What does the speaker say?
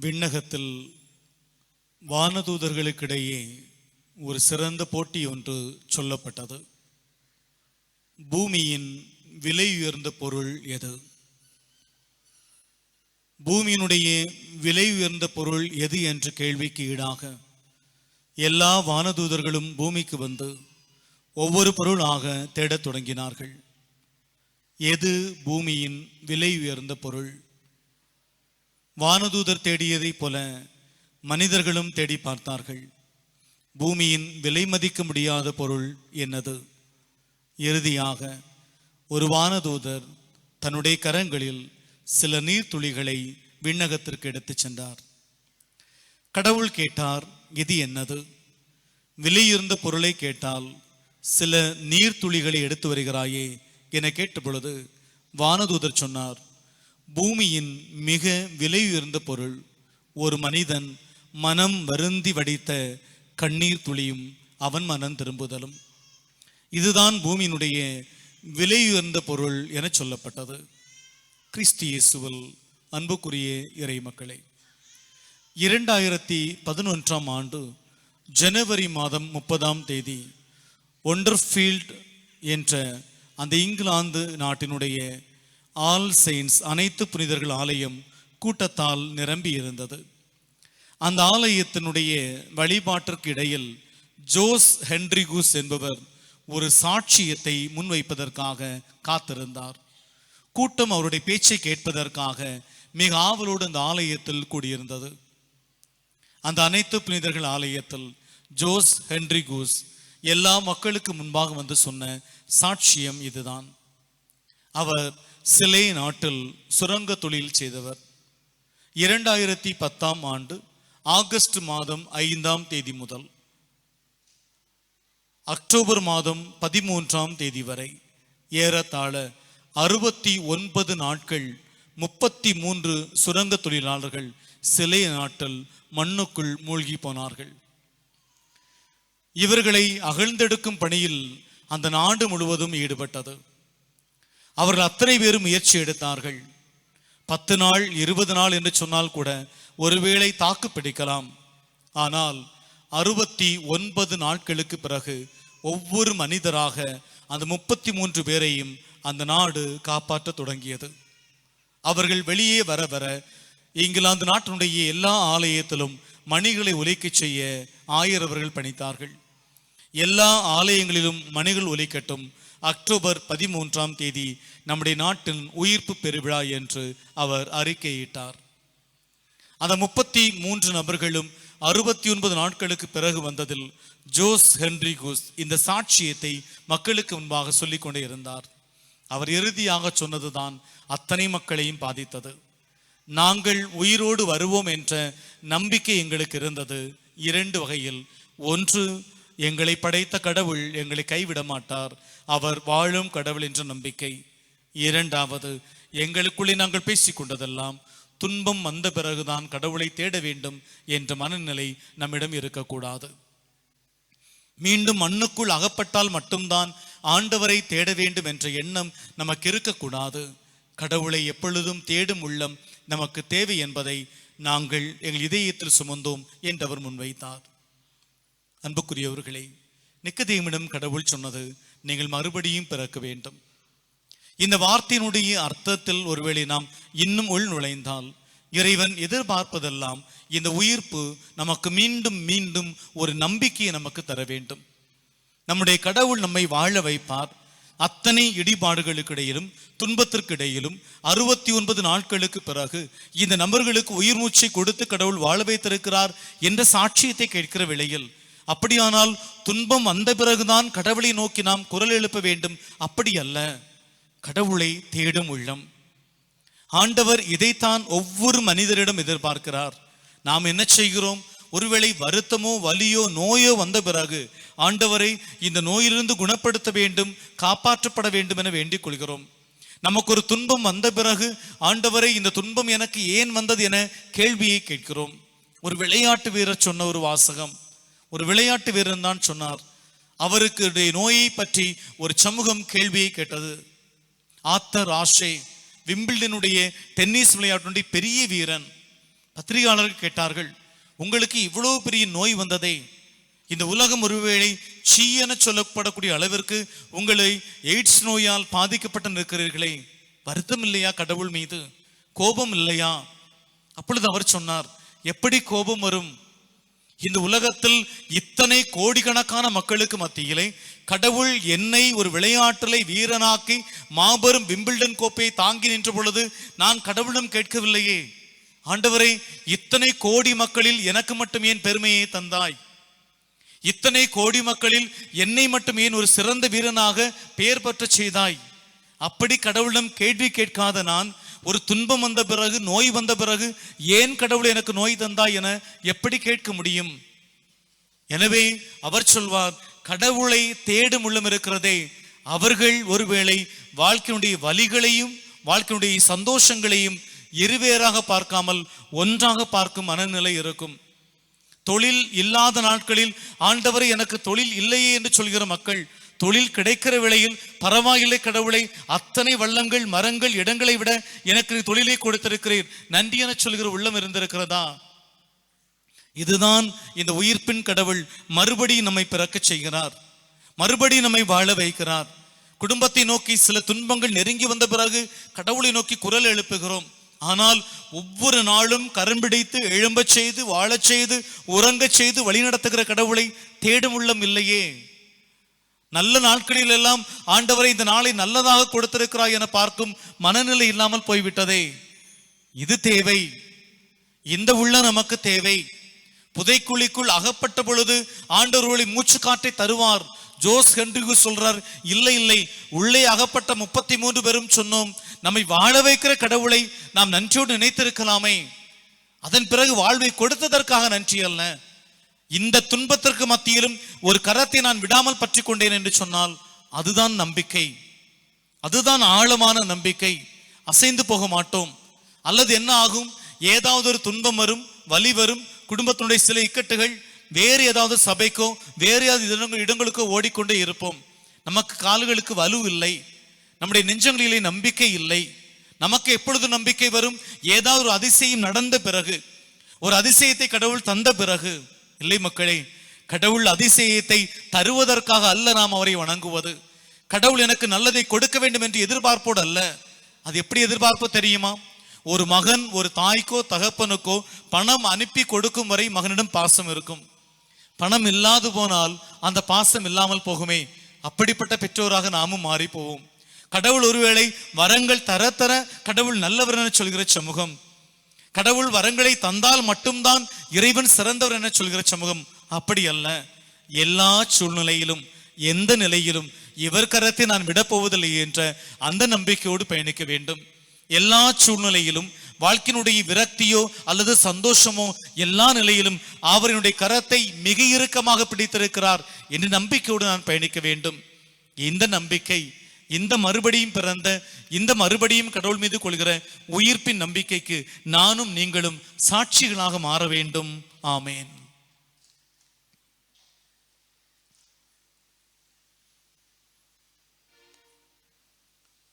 விண்ணகத்தில் வானதூதர்களுக்கிடையே ஒரு சிறந்த போட்டி ஒன்று சொல்லப்பட்டது. பூமியின் விலை உயர்ந்த பொருள் எது? பூமியினுடைய விலை உயர்ந்த பொருள் எது என்ற கேள்விக்கு ஈடாக எல்லா வானதூதர்களும் பூமிக்கு வந்து ஒவ்வொரு பொருளாக தேடத் தொடங்கினார்கள். எது பூமியின் விலை உயர்ந்த பொருள்? வானதூதர் தேடியதைப் போல மனிதர்களும் தேடி பார்த்தார்கள். பூமியின் விலை மதிக்க முடியாத பொருள் என்னது? இறுதியாக ஒரு வானதூதர் தன்னுடைய கரங்களில் சில நீர்த்துளிகளை விண்ணகத்திற்கு எடுத்துச் சென்றார். கடவுள் கேட்டார் இது என்னது? விலையுயர்ந்த பொருளை கேட்டால் சில நீர்த்துளிகளை எடுத்து வருகிறாயே என கேட்ட பொழுது வானதூதர் சொன்னார் பூமியின் மிக விலையுயர்ந்த பொருள் ஒரு மனிதன் மனம் வருந்தி வடித்த கண்ணீர் துளியும் அவன் மனம் திரும்புதலும். இதுதான் பூமியினுடைய விலையுயர்ந்த பொருள் என சொல்லப்பட்டது. கிறிஸ்தியேசுவல் அன்புக்குரிய இறை மக்களே இரண்டாயிரத்தி பதினொன்றாம் ஆண்டு ஜனவரி மாதம் முப்பதாம் தேதி ஒண்டர்ஃபீல்ட் என்ற அந்த இங்கிலாந்து நாட்டினுடைய ஆல் செயின்ஸ் அனைத்து புனிதர்கள் ஆலயம் கூட்டத்தால் நிரம்பி இருந்தது அந்த ஆலயத்தினுடைய வழிபாட்டிற்கு இடையில் ஜோஸ் ஹென்ரிகூஸ் என்பவர் ஒரு சாட்சியத்தை முன்வைப்பதற்காக காத்திருந்தார். கூட்டம் அவருடைய பேச்சை கேட்பதற்காக மிக ஆவலோடு அந்த ஆலயத்தில் கூடியிருந்தது. அந்த அனைத்து புனிதர்கள் ஆலயத்தில் ஜோஸ் ஹென்ரிகூஸ் எல்லா மக்களுக்கு முன்பாக வந்து சொன்ன சாட்சியம் இதுதான். அவர் சிலை நாட்டில் சுரங்க தொழில் செய்தவர். இரண்டாயிரத்தி பத்தாம் ஆண்டு ஆகஸ்ட் மாதம் ஐந்தாம் தேதி முதல் அக்டோபர் மாதம் பதிமூன்றாம் தேதி வரை ஏறத்தாழ அறுபத்தி ஒன்பது நாட்கள் முப்பத்தி மூன்று சுரங்க தொழிலாளர்கள் சிலை நாட்டில் மண்ணுக்குள் மூழ்கி போனார்கள். இவர்களை அகழ்ந்தெடுக்கும் பணியில் அந்த நாடு முழுவதும் ஈடுபட்டது. அவர்கள் அத்தனை பேரும் முயற்சி எடுத்தார்கள். பத்து நாள் இருபது நாள் என்று சொன்னால் கூட ஒருவேளை தாக்கு பிடிக்கலாம். ஆனால் அறுபத்தி ஒன்பது நாட்களுக்கு பிறகு ஒவ்வொரு மனிதராக அந்த முப்பத்தி மூன்று பேரையும் அந்த நாடு காப்பாற்ற தொடங்கியது. அவர்கள் வெளியே வர வர இங்கிலாந்து நாட்டினுடைய எல்லா ஆலயத்திலும் மணிகளை ஒலிக்கச் செய்ய ஆயிரவர்கள் பணித்தார்கள். எல்லா ஆலயங்களிலும் மணிகள் ஒலிக்கட்டும். அக்டோபர் பதிமூன்றாம் தேதி நம்முடைய நாட்டின் உயிர்ப்பு பெருவிழா என்று அவர் அறிக்கையிட்டார். அந்த முப்பத்தி மூன்று நபர்களும் அறுபத்தி ஒன்பது நாட்களுக்கு பிறகு வந்ததில் ஜோஸ் ஹென்ரிகூஸ் இந்த சாட்சியத்தை மக்களுக்கு முன்பாக சொல்லிக் கொண்டே இருந்தார். அவர் இறுதியாக சொன்னதுதான் அத்தனை மக்களையும் பாதித்தது. நாங்கள் உயிரோடு வருவோம் என்ற நம்பிக்கை எங்களுக்கு இருந்தது. இரண்டு வகையில். ஒன்று எங்களை படைத்த கடவுள் எங்களை கைவிட மாட்டார் அவர் வாழும் கடவுள் என்ற நம்பிக்கை. இரண்டாவது எங்களுக்குள்ளே நாங்கள் பேசிக்கொண்டதெல்லாம் துன்பம் வந்த பிறகுதான் கடவுளை தேட வேண்டும் என்ற மனநிலை நம்மிடம் இருக்கக்கூடாது. மீண்டும் மண்ணுக்குள் அகப்பட்டால் மட்டும்தான் ஆண்டவரை தேட வேண்டும் என்ற எண்ணம் நமக்கு இருக்கக்கூடாது. கடவுளை எப்பொழுதும் தேடும் உள்ளம் நமக்கு தேவை என்பதை நாங்கள் எங்கள் இதயத்தில் சுமந்தோம் என்று அவர் முன்வைத்தார். அன்புக்குரியவர்களே நிக்கதேமிடம் கடவுள் சொன்னது நீங்கள் மறுபடியும் பிறக்க வேண்டும். இந்த வார்த்தையினுடைய அர்த்தத்தில் ஒருவேளை நாம் இன்னும் உள் நுழைந்தால் இறைவன் எதிர்பார்ப்பதெல்லாம் இந்த உயிர்ப்பு நமக்கு மீண்டும் மீண்டும் ஒரு நம்பிக்கையை நமக்கு தர வேண்டும். நம்முடைய கடவுள் நம்மை வாழ வைப்பார். அத்தனை இடிபாடுகளுக்கு இடையிலும் துன்பத்திற்கு இடையிலும் அறுபத்தி ஒன்பது நாட்களுக்கு பிறகு இந்த நபர்களுக்கு உயிர் மூச்சை கொடுத்து கடவுள் வாழ வைத்திருக்கிறார் என்ற சாட்சியத்தை கேட்கிற வேளையில் அப்படியானால் துன்பம் வந்த பிறகுதான் கடவுளை நோக்கி நாம் குரல் எழுப்ப வேண்டும். அப்படி அல்ல கடவுளை தேடும் உள்ளம். ஆண்டவர் இதைத்தான் ஒவ்வொரு மனிதரிடம் எதிர்பார்க்கிறார். நாம் என்ன செய்கிறோம்? ஒருவேளை வருத்தமோ வலியோ நோயோ வந்த பிறகு ஆண்டவரை இந்த நோயிலிருந்து குணப்படுத்த வேண்டும் காப்பாற்றப்பட வேண்டும் என வேண்டிக் கொள்கிறோம். நமக்கு ஒரு துன்பம் வந்த பிறகு ஆண்டவரை இந்த துன்பம் எனக்கு ஏன் வந்தது என கேள்வியை கேட்கிறோம். ஒரு விளையாட்டு வீரர் சொன்ன ஒரு வாசகம். ஒரு விளையாட்டு வீரன் தான் சொன்னார். அவருக்கு நோயை பற்றி ஒரு சமூகம் கேள்வியை கேட்டது. ஆத்தர் ஆஷே விம்பிள்டனுடைய டென்னிஸ் விளையாட்டுடைய பெரிய வீரன். பத்திரிகையாளர்கள் கேட்டார்கள் உங்களுக்கு இவ்வளவு பெரிய நோய் வந்ததே? இந்த உலகம் ஒருவேளை சீயென சொல்லப்படக்கூடிய அளவிற்கு உங்களை எய்ட்ஸ் நோயால் பாதிக்கப்பட்டு நிற்கிறீர்களே? வருத்தம் இல்லையா கடவுள் மீது? கோபம் இல்லையா? அப்பொழுது அவர் சொன்னார் எப்படி கோபம் வரும்? இந்த உலகத்தில் இத்தனை கோடிக்கணக்கான மக்களுக்கு மத்தியிலே கடவுள் என்னை ஒரு விளையாட்டலை வீரனாக்கி மாபெரும் விம்பிள்டன் கோப்பையை தாங்கி நின்ற பொழுது நான் கடவுளிடம் கேட்கவில்லையே. ஆண்டவரே இத்தனை கோடி மக்களில் எனக்கு மட்டும் ஏன் பெருமையை தந்தாய்? இத்தனை கோடி மக்களில் என்னை மட்டும் ஏன் ஒரு சிறந்த வீரனாக பெயர் பெற்றச் செய்தாய்? அப்படி கடவுளிடம் கேள்வி கேட்காத நான் ஒரு துன்பம் வந்த பிறகு நோய் வந்த பிறகு ஏன் கடவுள் எனக்கு நோய் தந்தா என எப்படி கேட்க முடியும்? எனவே அவர் சொல்வார் கடவுளை தேடும் உள்ளம் இருக்கிறதே. அவர்கள் ஒருவேளை வாழ்க்கையினுடைய வலிகளையும் வாழ்க்கையினுடைய சந்தோஷங்களையும் இருவேறாக பார்க்காமல் ஒன்றாக பார்க்கும் மனநிலை இருக்கும். தொழில் இல்லாத நாட்களில் ஆண்டவரை எனக்கு தொழில் இல்லையே என்று சொல்கிற மக்கள் தொழில் கிடைக்கிற விலையில் பரவாயில்லை கடவுளை அத்தனை வள்ளங்கள் மரங்கள் இடங்களை விட எனக்கு தொழிலை கொடுத்திருக்கிறீர். நன்றி என சொல்கிற உள்ளம் இருந்திருக்கிறதா? இதுதான் இந்த உயிர்ப்பின் கடவுள் மறுபடி நம்மை பிறக்கச் செய்கிறார். மறுபடி நம்மை வாழ வைக்கிறார். குடும்பத்தை நோக்கி சில துன்பங்கள் நெருங்கி வந்த பிறகு கடவுளை நோக்கி குரல் எழுப்புகிறோம். ஆனால் ஒவ்வொரு நாளும் கரம்பிடித்து எழும்பச் செய்து வாழச் செய்து உறங்கச் செய்து வழிநடத்துகிற கடவுளை தேடும் உள்ளம் இல்லையே. நல்ல நாட்களில் எல்லாம் ஆண்டவரை இந்த நாளை நல்லதாக கொடுத்திருக்கிறாய் என பார்க்கும் மனநிலை இல்லாமல் போய்விட்டதே. இது தேவை. இந்த உள்ள நமக்கு தேவை. புதைக்குழிக்குள் அகப்பட்ட பொழுது ஆண்டவர்களை மூச்சு காற்றை தருவார். ஜோஸ் ஹென்ரிகு சொல்றார் இல்லை இல்லை உள்ளே அகப்பட்ட முப்பத்தி மூன்று பேரும் சொன்னோம் நம்மை வாழ வைக்கிற கடவுளை நாம் நன்றியோடு நினைத்திருக்கலாமே. அதன் பிறகு வாழ்வை கொடுத்ததற்காக நன்றி அல்ல. இந்த துன்பத்திற்கு மத்தியிலும் ஒரு கரத்தை நான் விடாமல் பற்றி கொண்டேன் என்று சொன்னால் அதுதான் நம்பிக்கை. அதுதான் ஆழமான நம்பிக்கை. அசைந்து போக மாட்டோம். அல்லது என்ன ஆகும்? ஏதாவது ஒரு துன்பம் வரும் வலி வரும் குடும்பத்தினுடைய சில இக்கட்டுகள் வேறு ஏதாவது சபைக்கோ வேறு ஏதாவது இடங்களுக்கோ ஓடிக்கொண்டே இருப்போம். நமக்கு கால்களுக்கு வலு இல்லை. நம்முடைய நெஞ்சங்களிலே நம்பிக்கை இல்லை. நமக்கு எப்பொழுது நம்பிக்கை வரும்? ஏதாவது ஒரு அதிசயம் நடந்த பிறகு. ஒரு அதிசயத்தை கடவுள் தந்த பிறகு. இல்லை மக்களே கடவுள் அதிசயத்தை தருவதற்காக அல்ல நாம் அவரை வணங்குவது. கடவுள் எனக்கு நல்லதை கொடுக்க வேண்டும் என்று எதிர்பார்ப்போடு அல்ல. அது எப்படி எதிர்பார்ப்பு தெரியுமா? ஒரு மகன் ஒரு தாய்க்கோ தகப்பனுக்கோ பணம் அனுப்பி கொடுக்கும் வரை மகனிடம் பாசம் இருக்கும். பணம் இல்லாது போனால் அந்த பாசம் இல்லாமல் போகுமே. அப்படிப்பட்ட பெற்றோராக நாமும் மாறி போவோம். கடவுள் ஒருவேளை வரங்கள் தர தர கடவுள் நல்லவர் என சொல்கிற சமூகம். கடவுள் வரங்களை தந்தால் மட்டும்தான் இறைவன் சிறந்தவர் என சொல்கிற சமூகம் அப்படி அல்ல. எல்லா சூழ்நிலையிலும் எந்த நிலையிலும் இவர் கரத்தை நான் விடப்போவதில்லை என்ற அந்த நம்பிக்கையோடு பயணிக்க வேண்டும். எல்லா சூழ்நிலையிலும் வாழ்க்கையினுடைய விரக்தியோ அல்லது சந்தோஷமோ எல்லா நிலையிலும் அவரினுடைய கரத்தை மிக இறுக்கமாக பிடித்திருக்கிறார் என்ற நம்பிக்கையோடு நான் பயணிக்க வேண்டும். இந்த நம்பிக்கை இந்த மறுபடியும் பிறந்த இந்த மறுபடியும் கடவுள் மீது கொள்கிற உயிர்ப்பின் நம்பிக்கைக்கு நானும் நீங்களும் சாட்சிகளாக மாற வேண்டும். ஆமேன்.